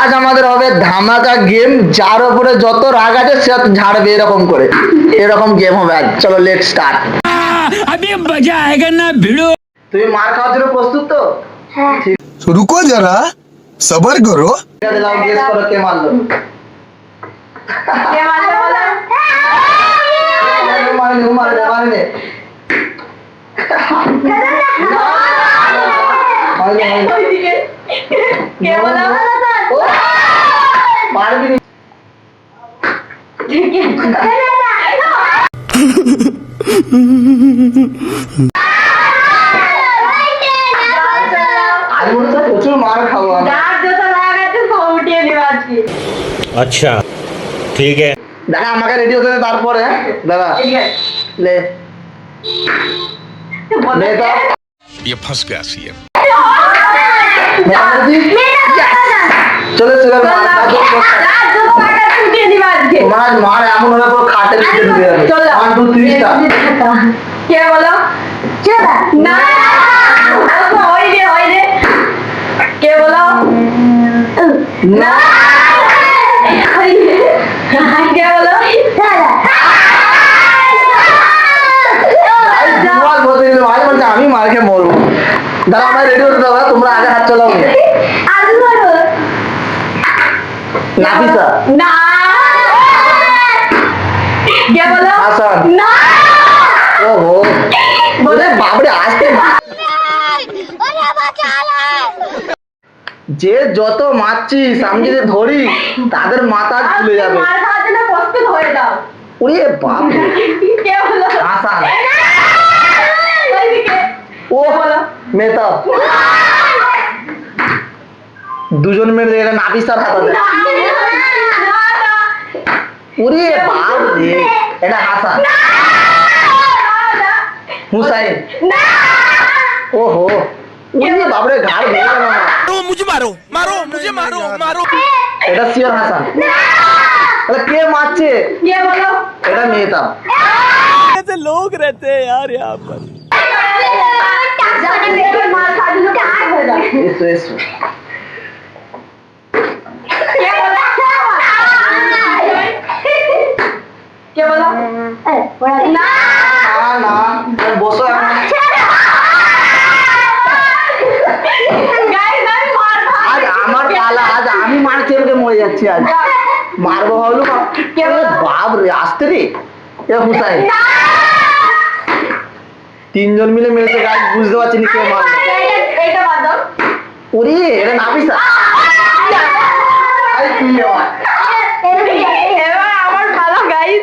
আজ আমাদের হবে ধামাকা গেম যার উপরে যত রাগ আছে সে ঝাড়বে এরকম করে। এরকম গেম হবে আজ। চলো লেট স্টার্ট তুমি মার খাওয়ার জন্য প্রস্তুত তো? হ্যাঁ। রুকো যারা সবার করো। করো কে মারলো। খাবো আমি যার যত রাগ আছে সব উঠিয়ে নিও আজকে। अच्छा ठीक है দাদা আমাকে রেডি হতে দে তারপরে হ্যাঁ? দাদা ঠিক আছে। লে বলো লে তো কে? ये फंस गया सीएम চলে চলে চল না। যার যত রাগ আছে উঠিয়ে নিও আজকে। তোমার মার এমন হলে পুরো খাটে নিচে ঢুকে যাবে চল না। ওয়ান টু থ্রি স্টার কে বলো? না। ওই রে, ওই রে। কে বলো? না কে বলো? আজ তোমার বলতে গেলে আজ বলছে আমি মার খেয়ে মরবো দাদা আমার রেডি হতে দাও তোমরা আগে হাত চালাও আলু বলো। নাফিসা না কে বলো? হাসান। না। ওহো। বলে বাবরে আসতে যে যত মারছিস আমি যদি ধরি তাদের মাথা খুলে যাবে। ওরে বাপ হাসান। ও মেতা দুজন মেরে এটা নাফিসার হাতাতে না, না, না, ওরে বাপ রে এটা হাসান না, হুসাইন না। ওহো ওরে বাপরে ঘাড় ভেঙে গেল আমার। मुझे मारो मारो मुझे मारो मारो এটা সিয়ার হাসান তাহলে কে মারছে কে বলো এটা মেয়েতা ऐसे लोग रहते हैं यार यहाँ पर মার খাওয়ার জন্য প্রস্তুত হয়ে যাও এসো এসো কে বলো? না! না। না বসো এখন। গাইস আমি মার খাওয়া আজ আমার পালা আজ আমি মার খেয়ে মরে যাচ্ছি আজ। মারবো ভাবলু বাপ রে আসতে রে। এ তিনজন মিলে মেরেছে গাছ বুঝতে পারছি না কে মারলো। এইটা ওরে এটা নাফিসা। তুই আমার। এবার আমার পালা গাইস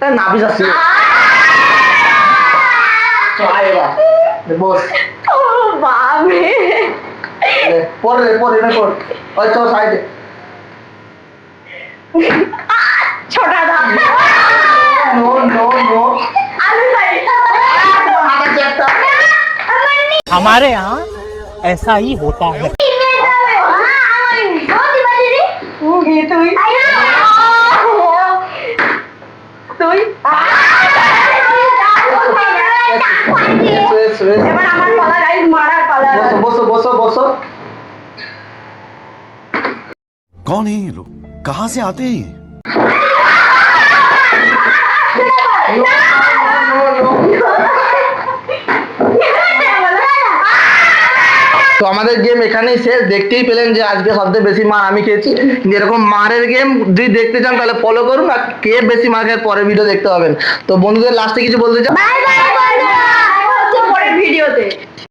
তার নাবিস আসছে চল এবার বস ও বাপরে লে, পরে রে, পরে রে, পর ওই চল সাইডে ছোট দা নো নো নো আমি যাই তোমার হাত আছে একটা हमारे यहाँ ऐसा ही होता है তুই তুই তুই এসো, এসো, এসো। এবার আমার পালা গাইস মারার পালা বসো বসো বসো বসো कौन है ये लोग कहाँ से आते हैं ये? তো আমাদের গেম এখানেই শেষ। দেখতেই পেলেন যে আজকে সবচেয়ে বেশি মার আমি খেয়েছি। এরকম মারের গেম যদি দেখতে চান তাহলে ফলো করুন আর কে বেশি মার খায় পরে ভিডিও দেখতে পাবেন। তো বন্ধুদের লাস্টে কিছু বলতে চান? পরের ভিডিওতে